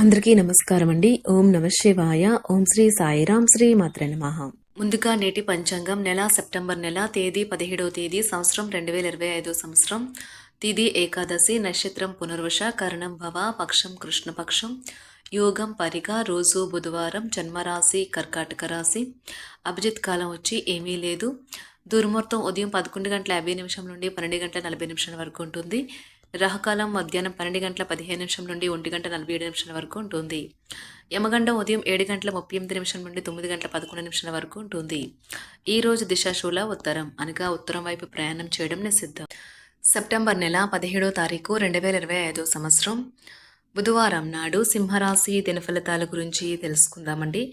అందరికీ నమస్కారం అండి ఓం నమ శివాయ. ఓం శ్రీ సాయిరాం శ్రీ మాత్ర నమః. ముందుగా నేటి పంచాంగం నెల సెప్టెంబర్ నెల తేదీ పదిహేడవ తేదీ సంవత్సరం రెండు వేల ఇరవై ఐదో సంవత్సరం. తిది ఏకాదశి నక్షత్రం పునర్వశ కరణం భవ పక్షం కృష్ణపక్షం. యోగం పరిగ రోజు బుధవారం జన్మరాశి కర్కాటక రాశి. అభిజిత్ కాలం వచ్చి ఏమీ లేదు. దుర్ముహూర్తం ఉదయం పదకొండు గంటల యాభై నిమిషం నుండి పన్నెండు గంటల నలభై నిమిషాల వరకు ఉంటుంది. రహకాలం మధ్యాహ్నం పన్నెండు గంటల పదిహేను నిమిషం నుండి ఒంటి గంట నలభై ఏడు నిమిషాల వరకు ఉంటుంది. యమగండం ఉదయం ఏడు గంటల ముప్పై ఎనిమిది నిమిషం నుండి తొమ్మిది గంటల పదకొండు నిమిషాల వరకు ఉంటుంది. ఈ రోజు దిశాశూల ఉత్తరం. అనగా ఉత్తరం వైపు ప్రయాణం చేయడం నిషిద్ధం. సెప్టెంబర్ నెల పదిహేడో తారీఖు రెండు వేల ఇరవై ఐదో సంవత్సరం. బుధవారం నాడు సింహరాశి దినఫలితాల గురించి తెలుసుకుందామండి.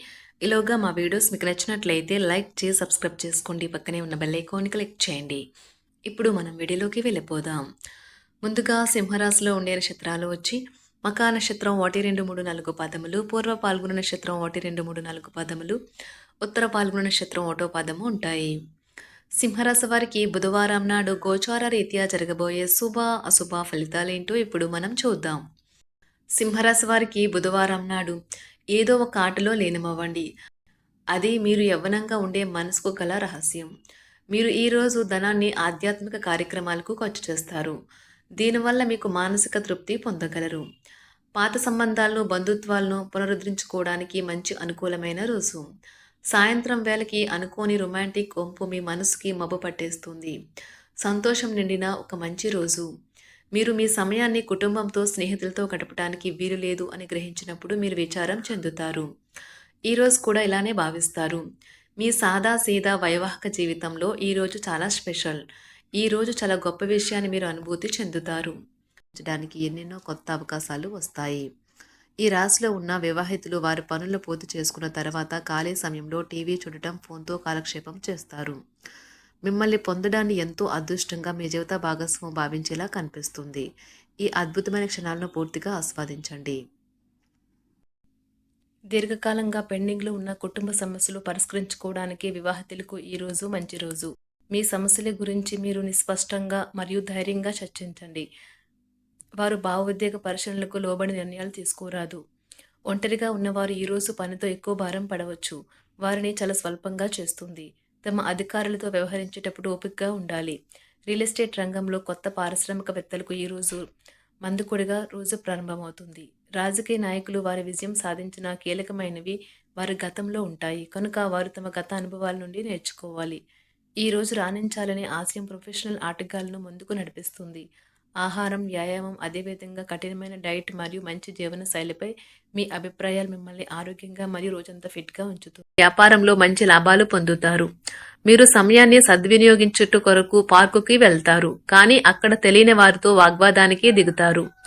ఈలోగా మా వీడియోస్ మీకు నచ్చినట్లయితే లైక్ చేసి సబ్స్క్రైబ్ చేసుకోండి. పక్కనే ఉన్న బెల్ ఐకాన్ క్లిక్ చేయండి. ఇప్పుడు మనం వీడియోలోకి వెళ్ళిపోదాం. ముందుగా సింహరాశిలో ఉండే నక్షత్రాలు వచ్చి మకా నక్షత్రం ఒకటి రెండు మూడు నాలుగు పదములు పూర్వ పాల్గొన నక్షత్రం ఒకటి రెండు మూడు నాలుగు పదములు ఉత్తర పాల్గొన నక్షత్రం ఒకటో పదము ఉంటాయి. సింహరాశి వారికి బుధవారం నాడు గోచార రీత్యా జరగబోయే శుభ అశుభ ఫలితాలేంటో ఇప్పుడు మనం చూద్దాం. సింహరాశి వారికి బుధవారం నాడు ఏదో ఒక ఆటలో లీనమవ్వండి. అది మీరు యవ్వనంగా ఉండే మనసుకు గల రహస్యం. మీరు ఈరోజు ధనాన్ని ఆధ్యాత్మిక కార్యక్రమాలకు ఖర్చు చేస్తారు. దీనివల్ల మీకు మానసిక తృప్తి పొందగలరు. పాత సంబంధాలను బంధుత్వాలను పునరుద్ధరించుకోవడానికి మంచి అనుకూలమైన రోజు. సాయంత్రం వేళకి అనుకోని రొమాంటిక్ వంపు మీ మనసుకి మబ్బు పట్టేస్తుంది. సంతోషం నిండిన ఒక మంచి రోజు. మీరు మీ సమయాన్ని కుటుంబంతో స్నేహితులతో గడపడానికి వీలు లేదు అని గ్రహించినప్పుడు మీరు విచారం చెందుతారు. ఈరోజు కూడా ఇలానే భావిస్తారు. మీ సాదా సీదా వైవాహిక జీవితంలో ఈరోజు చాలా స్పెషల్. ఈరోజు చాలా గొప్ప విషయాన్ని మీరు అనుభూతి చెందుతారు. దానికి ఎన్నెన్నో కొత్త అవకాశాలు వస్తాయి. ఈ రాశిలో ఉన్న వివాహితులు వారి పనులు పూర్తి చేసుకున్న తర్వాత ఖాళీ సమయంలో టీవీ చూడటం ఫోన్తో కాలక్షేపం చేస్తారు. మిమ్మల్ని పొందడాన్ని ఎంతో అదృష్టంగా మీ జీవిత భాగస్వామి భావించేలా కనిపిస్తుంది. ఈ అద్భుతమైన క్షణాలను పూర్తిగా ఆస్వాదించండి. దీర్ఘకాలంగా పెండింగ్లో ఉన్న కుటుంబ సమస్యలు పరిష్కరించుకోవడానికి వివాహితులకు ఈరోజు మంచి రోజు. మీ సమస్యల గురించి మీరు నిస్పష్టంగా మరియు ధైర్యంగా చర్చించండి. వారు భావోద్వేగ పరిశీలనలకు లోబడి నిర్ణయాలు తీసుకోరాదు. ఒంటరిగా ఉన్నవారు ఈరోజు పనితో ఎక్కువ భారం పడవచ్చు. వారిని చాలా స్వల్పంగా చేస్తుంది. తమ అధికారులతో వ్యవహరించేటప్పుడు ఓపికగా ఉండాలి. రియల్ ఎస్టేట్ రంగంలో కొత్త పారిశ్రామికవేత్తలకు ఈరోజు మందుకొడిగా రోజు ప్రారంభమవుతుంది. రాజకీయ నాయకులు వారి విజయం సాధించిన కీలకమైనవి వారి గతంలో ఉంటాయి. కనుక వారు తమ గత అనుభవాల నుండి నేర్చుకోవాలి. ఈ రోజు రాణించాలనే ఆశయం ప్రొఫెషనల్ ఆటగాళ్ళను ముందుకు నడిపిస్తుంది. ఆహారం వ్యాయామం అదేవిధంగా కఠినమైన డైట్ మరియు మంచి జీవన శైలిపై మీ అభిప్రాయాలు మిమ్మల్ని ఆరోగ్యంగా మరియు రోజంతా ఫిట్గా ఉంచుతుంది వ్యాపారంలో మంచి లాభాలు పొందుతారు. మీరు సమయాన్ని సద్వినియోగించుట కొరకు పార్కుకి వెళ్తారు. కానీ అక్కడ తెలియని వారితో వాగ్వాదానికి దిగుతారు.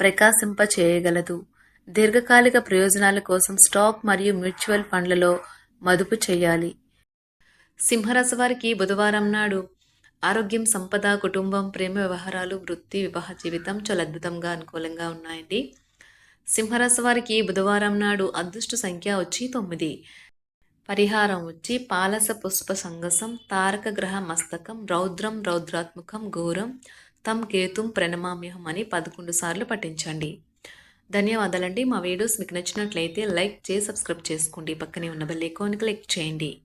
ప్రకాశింప చేయగలదు దీర్ఘకాలిక ప్రయోజనాల కోసం స్టాక్ మరియు మ్యూచువల్ ఫండ్లలో మదుపు చేయాలి. సింహరాశి వారికి బుధవారం నాడు ఆరోగ్యం సంపద కుటుంబం ప్రేమ వ్యవహారాలు వృత్తి వివాహ జీవితం చాలా అద్భుతంగా అనుకూలంగా ఉన్నాయండి. సింహరాశి వారికి బుధవారం నాడు అదృష్ట సంఖ్య వచ్చి తొమ్మిది. పరిహారం వచ్చి పాలస పుష్ప సంగసం తారక గ్రహ మస్తకం రౌద్రం రౌద్రాత్మకం ఘోరం తం కేతుం ప్రణమామ్యహం అని పదకొండు సార్లు పఠించండి. ధన్యవాదాలండి. మా వీడియోస్ మీకు నచ్చినట్లయితే లైక్ చేసి సబ్స్క్రైబ్ చేసుకోండి. పక్కనే ఉన్న బెల్ ఐకాన్ క్లిక్ చేయండి.